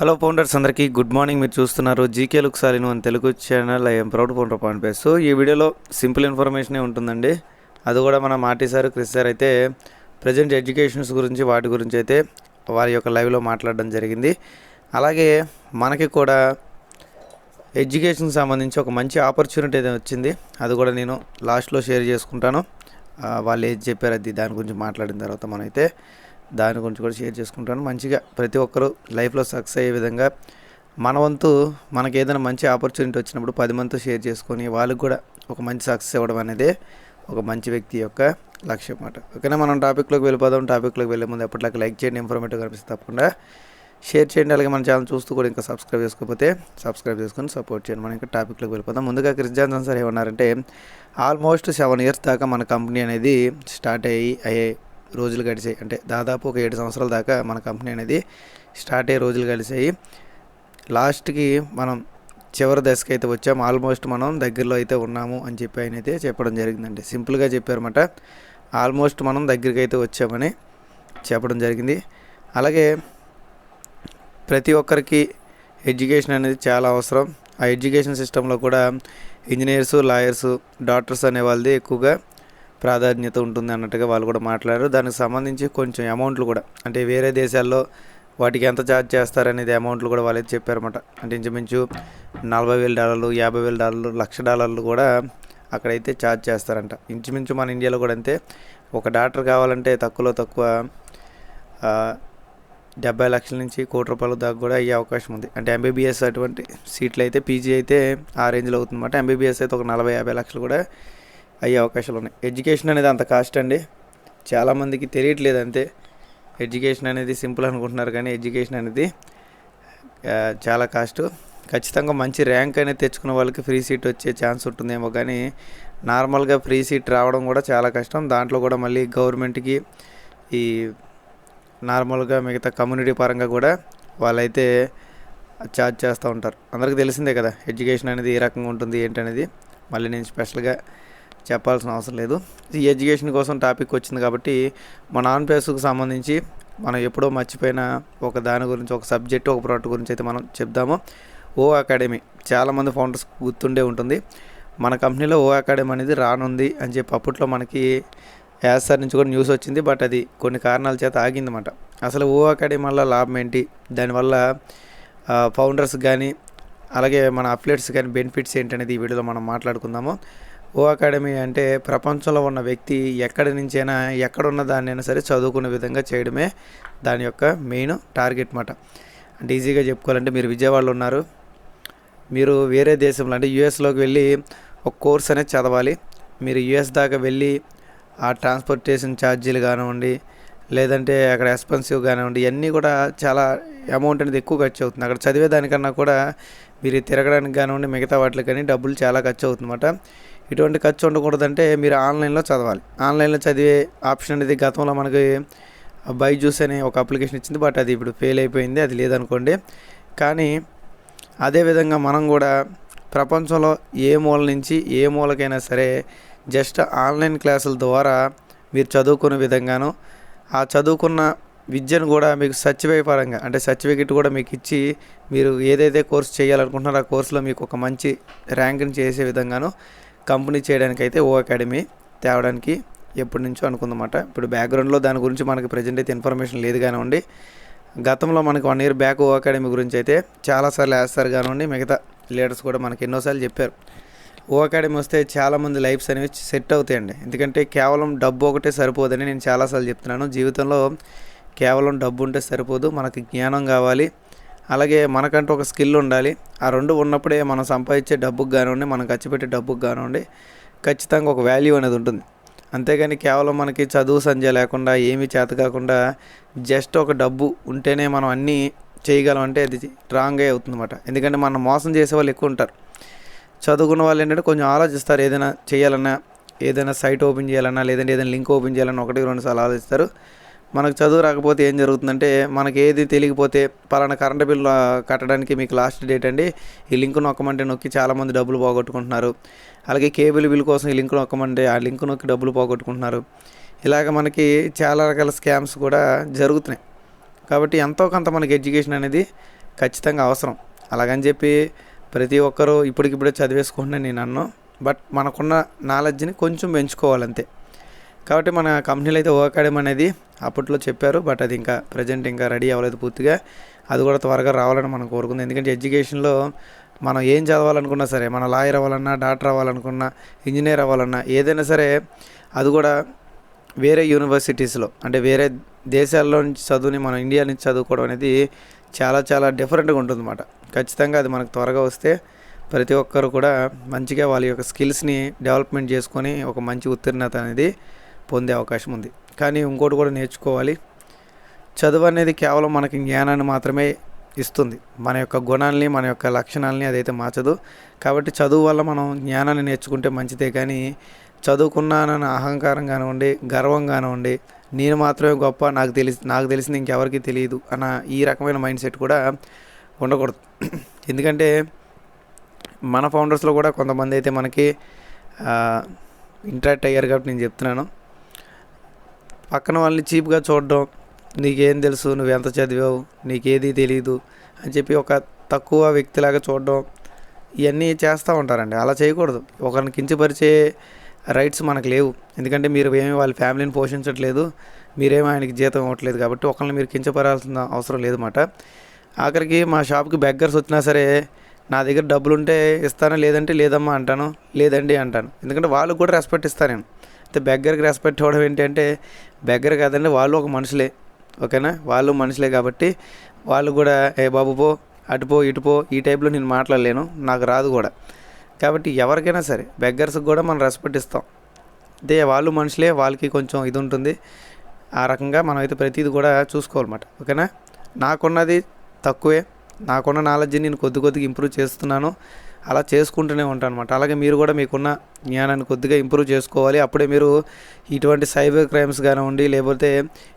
Hello founders అందరికీ good morning. మీరు చూస్తున్నారు జీకే లుక్ సాలిను అని Telugu channel I'm proud founder point pace so ఈ వీడియోలో సింపుల్ ఇన్ఫర్మేషనే ఉంటుందండి. అది కూడా మన మాటి సార్ క్రిస్ సార్ అయితే ప్రజెంట్ ఎడ్యుకేషన్స్ గురించి వాటి గురించి అయితే వారి యొక్క లైవ్లో మాట్లాడడం జరిగింది. అలాగే మనకి కూడా ఎడ్యుకేషన్కి సంబంధించి ఒక మంచి ఆపర్చునిటీ అయితే వచ్చింది. అది కూడా నేను లాస్ట్లో షేర్ చేసుకుంటాను. వాళ్ళు ఏది చెప్పారు అది దాని గురించి మాట్లాడిన తర్వాత మనమైతే దాని గురించి కూడా షేర్ చేసుకుంటాను. మంచిగా ప్రతి ఒక్కరూ లైఫ్లో సక్సెస్ అయ్యే విధంగా మన వంతు మనకి ఏదైనా మంచి ఆపర్చునిటీ వచ్చినప్పుడు పది మందితో షేర్ చేసుకొని వాళ్ళకి కూడా ఒక మంచి సక్సెస్ ఇవ్వడం అనేది ఒక మంచి వ్యక్తి యొక్క లక్ష్యం అన్నమాట. ఓకేనా? మనం టాపిక్లోకి వెళ్ళిపోదాం. టాపిక్లోకి వెళ్ళే ముందు ఎప్పటిలాగా లైక్ చేయండి ఇన్ఫర్మేటివ్ కనిపిస్తే తప్పకుండా షేర్ చేయండి. అలాగే మన ఛానల్ చూస్తూ కూడా ఇంకా సబ్స్క్రైబ్ చేసుకోకపోతే సబ్స్క్రైబ్ చేసుకొని సపోర్ట్ చేయండి. మనం ఇంకా టాపిక్లోకి వెళ్ళిపోదాం. ముందుగా క్రిస్ జాన్సన్ సార్ ఏమన్నారంటే ఆల్మోస్ట్ సెవెన్ ఇయర్స్ దాకా మన కంపెనీ అనేది స్టార్ట్ అయ్యి అయ్యే రోజులు గడిచాయి. అంటే దాదాపు ఒక ఏడు సంవత్సరాల దాకా మన కంపెనీ అనేది స్టార్ట్ అయ్యే రోజులు గడిచాయి. లాస్ట్కి మనం చివరి దశకి అయితే వచ్చాం. ఆల్మోస్ట్ మనం దగ్గరలో అయితే ఉన్నాము అని చెప్పి ఆయన అయితే చెప్పడం జరిగిందండి. సింపుల్గా చెప్పారన్నమాట. ఆల్మోస్ట్ మనం దగ్గరికి అయితే వచ్చామని చెప్పడం జరిగింది. అలాగే ప్రతి ఒక్కరికి ఎడ్యుకేషన్ అనేది చాలా అవసరం. ఆ ఎడ్యుకేషన్ సిస్టంలో కూడా ఇంజనీర్స్ లాయర్సు డాక్టర్స్ అనే వాళ్ళది ఎక్కువగా ప్రాధాన్యత ఉంటుంది అన్నట్టుగా వాళ్ళు కూడా మాట్లాడారు. దానికి సంబంధించి కొంచెం అమౌంట్లు కూడా అంటే వేరే దేశాల్లో వాటికి ఎంత ఛార్జ్ చేస్తారనేది అమౌంట్లు కూడా వాళ్ళైతే చెప్పారన్నమాట. అంటే ఇంచుమించు నలభై వేల డాలర్లు యాభై వేల డాలర్లు లక్ష డాలర్లు కూడా అక్కడైతే ఛార్జ్ చేస్తారంట. ఇంచుమించు మన ఇండియాలో కూడా అంతే. ఒక డాక్టర్ కావాలంటే తక్కువలో తక్కువ డెబ్బై లక్షల నుంచి కోటి రూపాయల దాకా కూడా అయ్యే అవకాశం ఉంది. అంటే ఎంబీబీఎస్ అటువంటి సీట్లు అయితే పీజీ అయితే ఆ రేంజ్లో అవుతుందన్నమాట. ఎంబీబీఎస్ అయితే ఒక నలభై యాభై లక్షలు కూడా అయ్యే అవకాశాలు ఉన్నాయి. ఎడ్యుకేషన్ అనేది అంత కాస్ట్ అండి. చాలామందికి తెలియట్లేదు అంతే. ఎడ్యుకేషన్ అనేది సింపుల్ అనుకుంటున్నారు కానీ ఎడ్యుకేషన్ అనేది చాలా కాస్ట్ ఖచ్చితంగా మంచి ర్యాంక్ అనేది తెచ్చుకున్న వాళ్ళకి ఫ్రీ సీట్ వచ్చే ఛాన్స్ ఉంటుందేమో కానీ నార్మల్గా ఫ్రీ సీట్ రావడం కూడా చాలా కష్టం. దాంట్లో కూడా మళ్ళీ గవర్నమెంట్కి ఈ నార్మల్గా మిగతా కమ్యూనిటీ పరంగా కూడా వాళ్ళైతే ఛార్జ్ చేస్తూ ఉంటారు. అందరికీ తెలిసిందే కదా ఎడ్యుకేషన్ అనేది ఏ రకంగా ఉంటుంది ఏంటనేది. మళ్ళీ నేను స్పెషల్గా చెప్పాల్సిన అవసరం లేదు. ఈ ఎడ్యుకేషన్ కోసం టాపిక్ వచ్చింది కాబట్టి మన ఆన్ సంబంధించి మనం ఎప్పుడో మర్చిపోయిన ఒక దాని గురించి ఒక సబ్జెక్ట్ ఒక ప్రోడక్ట్ గురించి అయితే మనం చెప్దాము. ఓ అకాడమీ. చాలామంది ఫౌండర్స్ గుర్తుండే ఉంటుంది. మన కంపెనీలో ఓ అకాడమీ అనేది రానుంది అని చెప్పి అప్పట్లో మనకి యాసార్ నుంచి కూడా న్యూస్ వచ్చింది. బట్ అది కొన్ని కారణాల చేత ఆగిందన్నమాట. అసలు ఓ అకాడమీ వల్ల లాభం ఏంటి? దానివల్ల ఫౌండర్స్ కానీ అలాగే మన అఫ్లెట్స్ కానీ బెనిఫిట్స్ ఏంటనేది ఈ వీడియోలో మనం మాట్లాడుకుందాము. ఓ అకాడమీ అంటే ప్రపంచంలో ఉన్న వ్యక్తి ఎక్కడి నుంచైనా ఎక్కడున్న దాన్నైనా సరే చదువుకునే విధంగా చేయడమే దాని యొక్క మెయిన్ టార్గెట్ మాట అంటే ఈజీగా చెప్పుకోవాలంటే మీరు విజయవాడలో ఉన్నారు. మీరు వేరే దేశంలో అంటే యూఎస్లోకి వెళ్ళి ఒక కోర్స్ అనేది చదవాలి. మీరు యూఎస్ దాకా వెళ్ళి ఆ ట్రాన్స్పోర్టేషన్ ఛార్జీలు కానివ్వండి లేదంటే అక్కడ ఎక్స్పెన్సివ్ కానివ్వండి ఇవన్నీ కూడా చాలా అమౌంట్ అనేది ఎక్కువ ఖర్చు అవుతుంది. అక్కడ చదివే దానికన్నా కూడా మీరు తిరగడానికి కానివ్వండి మిగతా వాటికి కానీ డబ్బులు చాలా ఖర్చు అవుతుందన్నమాట. ఇటువంటి ఖర్చు ఉండకూడదంటే మీరు ఆన్లైన్లో చదవాలి. ఆన్లైన్లో చదివే ఆప్షన్ అనేది గతంలో మనకి బైజూస్ అనే ఒక అప్లికేషన్ ఇచ్చింది. బట్ అది ఇప్పుడు ఫెయిల్ అయిపోయింది. అది లేదనుకోండి. కానీ అదేవిధంగా మనం కూడా ప్రపంచంలో ఏ మూల నుంచి ఏ మూలకైనా సరే జస్ట్ ఆన్లైన్ క్లాసుల ద్వారా మీరు చదువుకునే విధంగాను ఆ చదువుకున్న విద్యను కూడా మీకు సర్టిఫై పరంగా అంటే సర్టిఫికెట్ కూడా మీకు ఇచ్చి మీరు ఏదైతే కోర్స్ చేయాలనుకుంటున్నారో ఆ కోర్సులో మీకు ఒక మంచి ర్యాంక్ని చేసే విధంగాను కంపెనీ చేయడానికి అయితే ఓ అకాడమీ తేవడానికి ఎప్పటి నుంచో అనుకుందన్నమాట. ఇప్పుడు బ్యాక్గ్రౌండ్లో దాని గురించి మనకి ప్రజెంట్ అయితే ఇన్ఫర్మేషన్ లేదు కానివ్వండి గతంలో మనకి వన్ ఇయర్ బ్యాక్ ఓ అకాడమీ గురించి అయితే చాలాసార్లు వేస్తారు కానివ్వండి మిగతా లీడర్స్ కూడా మనకి ఎన్నోసార్లు చెప్పారు. ఓ అకాడమీ వస్తే చాలామంది లైఫ్స్ అనేవి సెట్ అవుతాయండి. ఎందుకంటే కేవలం డబ్బు ఒకటే సరిపోదని నేను చాలాసార్లు చెప్తున్నాను. జీవితంలో కేవలం డబ్బు ఉంటే సరిపోదు మనకి జ్ఞానం కావాలి అలాగే మనకంటూ ఒక స్కిల్ ఉండాలి. ఆ రెండు ఉన్నప్పుడే మనం సంపాదించే డబ్బుకు కానివ్వండి మనం ఖర్చు పెట్టే డబ్బుకు కానివ్వండి ఖచ్చితంగా ఒక వాల్యూ అనేది ఉంటుంది. అంతేగాని కేవలం మనకి చదువు సంధ్య లేకుండా ఏమీ చేత కాకుండా జస్ట్ ఒక డబ్బు ఉంటేనే మనం అన్నీ చేయగలం అంటే అది రాంగే అవుతుందన్నమాట. ఎందుకంటే మనం మోసం చేసే వాళ్ళు ఎక్కువ ఉంటారు. చదువుకున్న వాళ్ళు ఏంటంటే కొంచెం ఆలోచిస్తారు ఏదైనా చేయాలన్నా ఏదైనా సైట్ ఓపెన్ చేయాలన్నా లేదంటే ఏదైనా లింక్ ఓపెన్ చేయాలన్నా ఒకటి రెండు సార్లు ఆలోచిస్తారు. మనకు చదువు రాకపోతే ఏం జరుగుతుందంటే మనకి ఏది తెలియకపోతే పలానా కరెంట్ బిల్ కట్టడానికి మీకు లాస్ట్ డేట్ అండి. ఈ లింక్ నొక్కమంటే నొక్కి చాలామంది డబ్బులు పోగొట్టుకుంటున్నారు. అలాగే కేబుల్ బిల్ కోసం ఈ లింక్ నొక్కమంటే ఆ లింక్ నొక్కి డబ్బులు పోగొట్టుకుంటున్నారు. ఇలాగ మనకి చాలా రకాల స్కామ్స్ కూడా జరుగుతున్నాయి. కాబట్టి ఎంతో కొంత మనకి ఎడ్యుకేషన్ అనేది ఖచ్చితంగా అవసరం. అలాగని చెప్పి ప్రతి ఒక్కరూ ఇప్పటికిప్పుడే చదివేసుకుంటున్నాను నేను అన్ను. బట్ మనకున్న నాలెడ్జ్ని కొంచెం పెంచుకోవాలంతే. కాబట్టి మన కంపెనీలో అయితే ఓ అకాడమీ అనేది అప్పట్లో చెప్పారు బట్ అది ఇంకా ప్రజెంట్ ఇంకా రెడీ అవ్వలేదు పూర్తిగా. అది కూడా త్వరగా రావాలని మనం కోరుకుంది. ఎందుకంటే ఎడ్యుకేషన్లో మనం ఏం చదవాలనుకున్నా సరే మన లాయర్ అవ్వాలన్నా డాక్టర్ అవ్వాలనుకున్నా ఇంజనీర్ అవ్వాలన్నా ఏదైనా సరే అది కూడా వేరే యూనివర్సిటీస్లో అంటే వేరే దేశాల్లో నుంచి చదువుని మనం ఇండియా నుంచి చదువుకోవడం అనేది చాలా చాలా డిఫరెంట్గా ఉంటుందన్నమాట. ఖచ్చితంగా అది మనకు త్వరగా వస్తే ప్రతి ఒక్కరు కూడా మంచిగా వాళ్ళ యొక్క స్కిల్స్ని డెవలప్మెంట్ చేసుకొని ఒక మంచి ఉత్తీర్ణత అనేది పొందే అవకాశం ఉంది. కానీ ఇంకోటి కూడా నేర్చుకోవాలి. చదువు అనేది కేవలం మనకి జ్ఞానాన్ని మాత్రమే ఇస్తుంది. మన యొక్క గుణాలని మన యొక్క లక్షణాలని అదైతే మార్చదు. కాబట్టి చదువు వల్ల మనం జ్ఞానాన్ని నేర్చుకుంటే మంచిదే. కానీ చదువుకున్నానన్న అహంకారం కానివ్వండి గర్వం కానివ్వండి నేను మాత్రమే గొప్ప నాకు తెలిసి నాకు తెలిసింది ఇంకెవరికి తెలియదు అన్న ఈ రకమైన మైండ్ సెట్ కూడా ఉండకూడదు. ఎందుకంటే మన ఫౌండర్స్లో కూడా కొంతమంది అయితే మనకి ఇంటరాక్ట్ అయ్యారు కాబట్టి నేను చెప్తున్నాను. పక్కన వాళ్ళని చీప్గా చూడడం నీకేం తెలుసు? నువ్వు ఎంత చదివావు? నీకేది తెలియదు అని చెప్పి ఒక తక్కువ వ్యక్తిలాగా చూడడం ఇవన్నీ చేస్తూ ఉంటారండి. అలా చేయకూడదు. ఒకరిని కించపరిచే రైట్స్ మనకు లేవు. ఎందుకంటే మీరు ఏమి వాళ్ళ ఫ్యామిలీని పోషించట్లేదు మీరేమి ఆయనకి జీతం ఇవ్వట్లేదు కాబట్టి ఒకరిని మీరు కించపరాల్సిన అవసరం లేదన్నమాట. ఆఖరికి మా షాప్కి బెగ్గర్స్ వచ్చినా సరే నా దగ్గర డబ్బులు ఉంటే ఇస్తాను? లేదంటే లేదమ్మా అంటాను. లేదండి అంటాను. ఎందుకంటే వాళ్ళు కూడా రెస్పెక్ట్ ఇస్తాను నేను. బెగ్గరికి రెస్పెక్ట్ ఇవ్వడం ఏంటంటే బెగ్గర కాదండి వాళ్ళు ఒక మనుషులే. ఓకేనా? వాళ్ళు మనుషులే కాబట్టి వాళ్ళు కూడా ఏ బాబు పో అటుపో ఇటుపో ఈ టైప్లో నేను మాట్లాడలేను నాకు రాదు కూడా. కాబట్టి ఎవరికైనా సరే బెగ్గర్స్కి కూడా మనం రెస్పెక్ట్ ఇస్తాం. అదే వాళ్ళు మనుషులే వాళ్ళకి కొంచెం ఇది ఉంటుంది. ఆ రకంగా మనం అయితే ప్రతిదీ కూడా చూసుకోవాలన్నమాట. ఓకేనా? నాకున్నది తక్కువే. నాకున్న నాలెడ్జ్ నేను కొద్ది కొద్దిగా ఇంప్రూవ్ చేస్తున్నాను. అలా చేసుకుంటూనే ఉంటాను అనమాట అలాగే మీరు కూడా మీకున్న జ్ఞానాన్ని కొద్దిగా ఇంప్రూవ్ చేసుకోవాలి. అప్పుడే మీరు ఇటువంటి సైబర్ క్రైమ్స్ కానివ్వండి లేకపోతే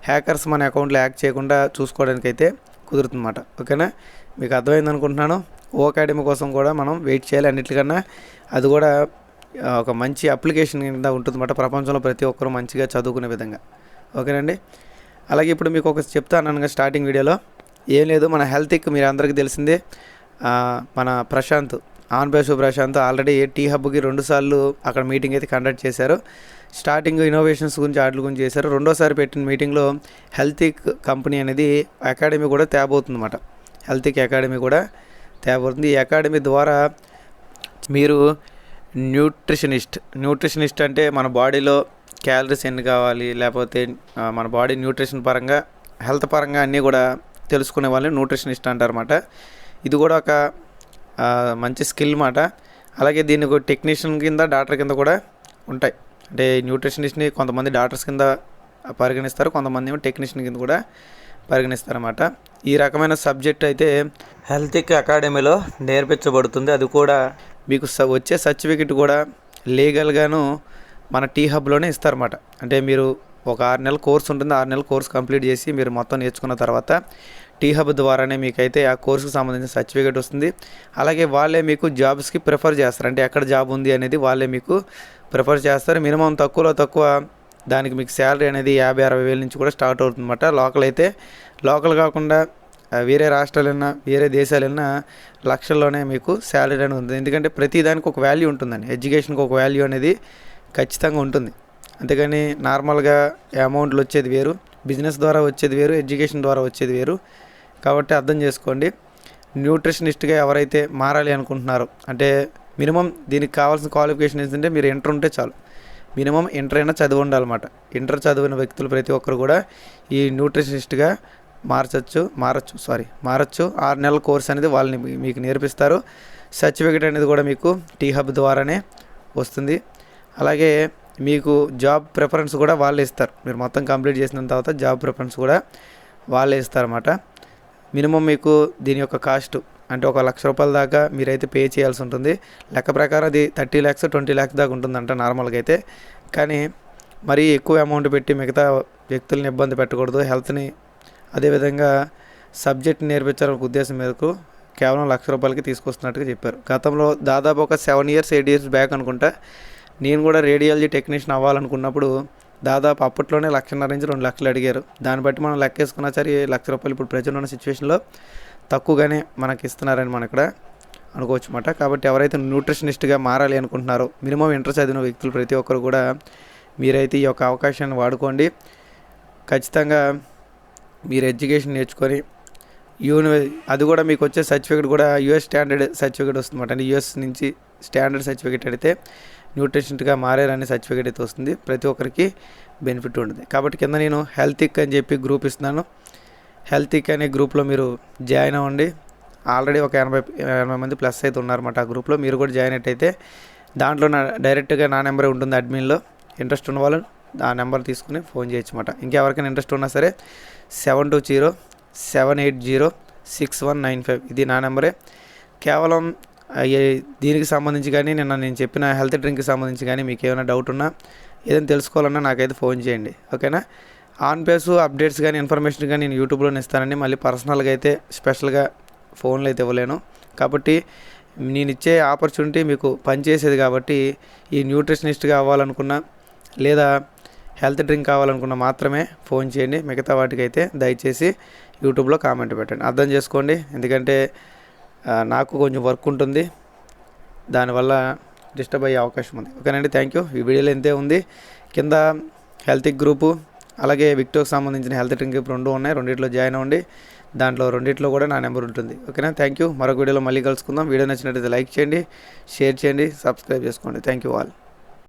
హ్యాకర్స్ మన అకౌంట్లో యాక్ట్ చేయకుండా చూసుకోవడానికి అయితే కుదురుతుందన్నమాట. ఓకేనా? మీకు అర్థమైంది అనుకుంటున్నాను. ఓ అకాడమీ కోసం కూడా మనం వెయిట్ చేయాలి అన్నిటికన్నా. అది కూడా ఒక మంచి అప్లికేషన్ కింద ఉంటుందన్నమాట ప్రపంచంలో ప్రతి ఒక్కరూ మంచిగా చదువుకునే విధంగా. ఓకేనండి? అలాగే ఇప్పుడు మీకు ఒక చెప్తాను స్టార్టింగ్ వీడియోలో. ఏం లేదు మన హెల్త్కి మీరు అందరికీ తెలిసిందే. మన Prashanth on base Prashanth already T హబ్కి రెండుసార్లు అక్కడ మీటింగ్ అయితే కండక్ట్ చేశారు. స్టార్టింగ్ ఇన్నోవేషన్స్ గురించి ఆటల గురించి చేశారు. రెండోసారి పెట్టిన మీటింగ్లో హెల్తీ కంపెనీ అనేది అకాడమీ కూడా తేబోతుందన్నమాట. హెల్తిక్ అకాడమీ కూడా తేబోతుంది. ఈ అకాడమీ ద్వారా మీరు న్యూట్రిషనిస్ట్ న్యూట్రిషనిస్ట్ అంటే మన బాడీలో క్యాలరీస్ ఎన్ని కావాలి లేకపోతే మన బాడీ న్యూట్రిషన్ పరంగా హెల్త్ పరంగా అన్నీ కూడా తెలుసుకునే వాళ్ళని న్యూట్రిషనిస్ట్ అంటారన్నమాట. ఇది కూడా ఒక మంచి స్కిల్ మాట. అలాగే దీన్ని ఒక టెక్నీషియన్ కింద డాక్టర్ కింద కూడా ఉంటాయి. అంటే న్యూట్రిషనిస్ట్ని కొంతమంది డాక్టర్స్ కింద పరిగణిస్తారు కొంతమంది ఏమో టెక్నీషియన్ కింద కూడా పరిగణిస్తారన్నమాట. ఈ రకమైన సబ్జెక్ట్ అయితే హెల్త్ అకాడమీలో నేర్పించబడుతుంది. అది కూడా మీకు స- వచ్చే సర్టిఫికెట్ కూడా లీగల్గాను మన టీ హబ్లోనే ఇస్తారన్నమాట. అంటే మీరు ఒక ఆరు నెలల కోర్స్ ఉంటుంది. ఆరు నెలల కోర్స్ కంప్లీట్ చేసి మీరు మొత్తం నేర్చుకున్న తర్వాత టీ హబ్ ద్వారానే మీకైతే ఆ కోర్సుకు సంబంధించిన సర్టిఫికేట్ వస్తుంది. అలాగే వాళ్ళే మీకు జాబ్స్కి ప్రిఫర్ చేస్తారు. అంటే ఎక్కడ జాబ్ ఉంది అనేది వాళ్ళే మీకు ప్రిఫర్ చేస్తారు. మినిమం తక్కువలో తక్కువ దానికి మీకు శాలరీ అనేది యాభై అరవై వేల నుంచి కూడా స్టార్ట్ అవుతుందన్నమాట. లోకల్ అయితే లోకల్ కాకుండా వేరే రాష్ట్రాలైనా వేరే దేశాలైనా లక్షల్లోనే మీకు శాలరీ అనేది ఉంటుంది. ఎందుకంటే ప్రతి దానికి ఒక వాల్యూ ఉంటుందండి. ఎడ్యుకేషన్కి ఒక వాల్యూ అనేది ఖచ్చితంగా ఉంటుంది. అంతేగాని నార్మల్గా అమౌంట్లు వచ్చేది వేరు. బిజినెస్ ద్వారా వచ్చేది వేరు ఎడ్యుకేషన్ ద్వారా వచ్చేది వేరు. కాబట్టి అర్థం చేసుకోండి. న్యూట్రిషనిస్ట్గా ఎవరైతే మారాలి అనుకుంటున్నారో అంటే మినిమం దీనికి కావాల్సిన క్వాలిఫికేషన్ ఏంటంటే మీరు ఇంటర్ ఉంటే చాలు. మినిమం ఇంటర్ అయినా చదివి ఉండాలన్నమాట. ఇంటర్ చదివిన వ్యక్తులు ప్రతి ఒక్కరు కూడా ఈ న్యూట్రిషనిస్ట్గా మార్చచ్చు మారచ్చు సారీ మారచ్చు. ఆరు నెలల కోర్స్ అనేది వాళ్ళని మీకు నేర్పిస్తారు. సర్టిఫికేట్ అనేది కూడా మీకు టీ హబ్ ద్వారానే వస్తుంది. అలాగే మీకు జాబ్ ప్రిఫరెన్స్ కూడా వాళ్ళే ఇస్తారు. మీరు మొత్తం కంప్లీట్ చేసిన తర్వాత జాబ్ ప్రిఫరెన్స్ కూడా వాళ్ళే ఇస్తారన్నమాట. మినిమం మీకు దీని యొక్క కాస్ట్ అంటే ఒక లక్ష రూపాయల దాకా మీరైతే పే చేయాల్సి ఉంటుంది. లెక్క ప్రకారం అది థర్టీ ల్యాక్స్ ట్వంటీ ల్యాక్స్ దాకా ఉంటుందంట నార్మల్గా అయితే. కానీ మరీ ఎక్కువ అమౌంట్ పెట్టి మిగతా వ్యక్తుల్ని ఇబ్బంది పెట్టకూడదు. హెల్త్ని అదేవిధంగా సబ్జెక్ట్ నేర్పించాలనే ఉద్దేశం మేరకు కేవలం లక్ష రూపాయలకి తీసుకొస్తున్నట్టుగా చెప్పారు. గతంలో దాదాపు ఒక seven years eight years back అనుకుంటా నేను కూడా రేడియాలజీ టెక్నీషియన్ అవ్వాలనుకున్నప్పుడు దాదాపు అప్పట్లోనే లక్షన్నర నుంచి రెండు లక్షలు అడిగారు. దాన్ని బట్టి మనం లెక్కేసుకున్నా సరే లక్ష రూపాయలు ఇప్పుడు ప్రజెంట్ ఉన్న సిచ్యువేషన్లో తక్కువగానే మనకి ఇస్తున్నారని మన ఇక్కడ అనుకోవచ్చు అన్నమాట కాబట్టి ఎవరైతే న్యూట్రిషనిస్ట్గా మారాలి అనుకుంటున్నారో మినిమం ఇంటర్ చదివిన వ్యక్తులు ప్రతి ఒక్కరు కూడా మీరైతే ఈ యొక్క అవకాశాన్ని వాడుకోండి. ఖచ్చితంగా మీరు ఎడ్యుకేషన్ నేర్చుకొని యూనివర్ అది కూడా మీకు వచ్చే సర్టిఫికేట్ కూడా యూఎస్ స్టాండర్డ్ సర్టిఫికేట్ వస్తుందన్నమాట. అంటే యూఎస్ నుంచి స్టాండర్డ్ సర్టిఫికేట్ అడిగితే న్యూట్రిషన్గా మారారనే సర్టిఫికేట్ అయితే వస్తుంది. ప్రతి ఒక్కరికి బెనిఫిట్ ఉంటుంది. కాబట్టి కింద నేను హెల్తిక్ అని చెప్పి గ్రూప్ ఇస్తున్నాను. హెల్తిక్ అనే గ్రూప్లో మీరు జాయిన్ అవ్వండి. ఆల్రెడీ ఒక ఎనభై ఎనభై మంది ప్లస్ అయితే ఉన్నారన్నమాట ఆ గ్రూప్లో. మీరు కూడా జాయిన్ అయితే దాంట్లో నా డైరెక్ట్గా నా నెంబరే ఉంటుంది అడ్మిన్లో. ఇంట్రెస్ట్ ఉన్న వాళ్ళు ఆ నెంబర్ తీసుకుని ఫోన్ చేయొచ్చు అన్నమాట ఇంకెవరికైనా ఇంట్రెస్ట్ ఉన్నా సరే seven two zero seven eight zero six one nine five. ఇది నా నెంబరే. కేవలం దీనికి సంబంధించి కానీ నిన్న నేను చెప్పిన హెల్త్ డ్రింక్కి సంబంధించి కానీ మీకు ఏమైనా డౌట్ ఉన్నా ఏదైనా తెలుసుకోవాలన్నా నాకైతే ఫోన్ చేయండి. ఓకేనా? ఆన్ పేస్ అప్డేట్స్ కానీ ఇన్ఫర్మేషన్ కానీ నేను యూట్యూబ్లోనే ఇస్తానండి. మళ్ళీ పర్సనల్గా అయితే స్పెషల్గా ఫోన్లు అయితే ఇవ్వలేను. కాబట్టి నేను ఇచ్చే ఆపర్చునిటీ మీకు పనిచేసేది కాబట్టి ఈ న్యూట్రిషనిస్ట్గా అవ్వాలనుకున్నా లేదా హెల్త్ డ్రింక్ కావాలనుకున్న మాత్రమే ఫోన్ చేయండి. మిగతా వాటికైతే దయచేసి యూట్యూబ్లో కామెంట్ పెట్టండి. అర్థం చేసుకోండి. ఎందుకంటే నాకు కొంచెం వర్క్ ఉంటుంది. దానివల్ల డిస్టర్బ్ అయ్యే అవకాశం ఉంది. ఓకేనండి థ్యాంక్ యూ. ఈ వీడియోలో ఇంతే ఉంది. కింద హెల్త్ గ్రూపు అలాగే విక్టోకి సంబంధించిన హెల్త్ డ్రింక్ గ్రూప్ రెండు ఉన్నాయి. రెండిట్లో జాయిన్ అవ్వండి. దాంట్లో రెండిట్లో కూడా నా నెంబర్ ఉంటుంది. ఓకేనా థ్యాంక్ యూ. మరొక వీడియోలో మళ్ళీ కలుసుకుందాం. వీడియో నచ్చినట్లయితే లైక్ చేయండి షేర్ చేయండి సబ్స్క్రైబ్ చేసుకోండి. Thank you all.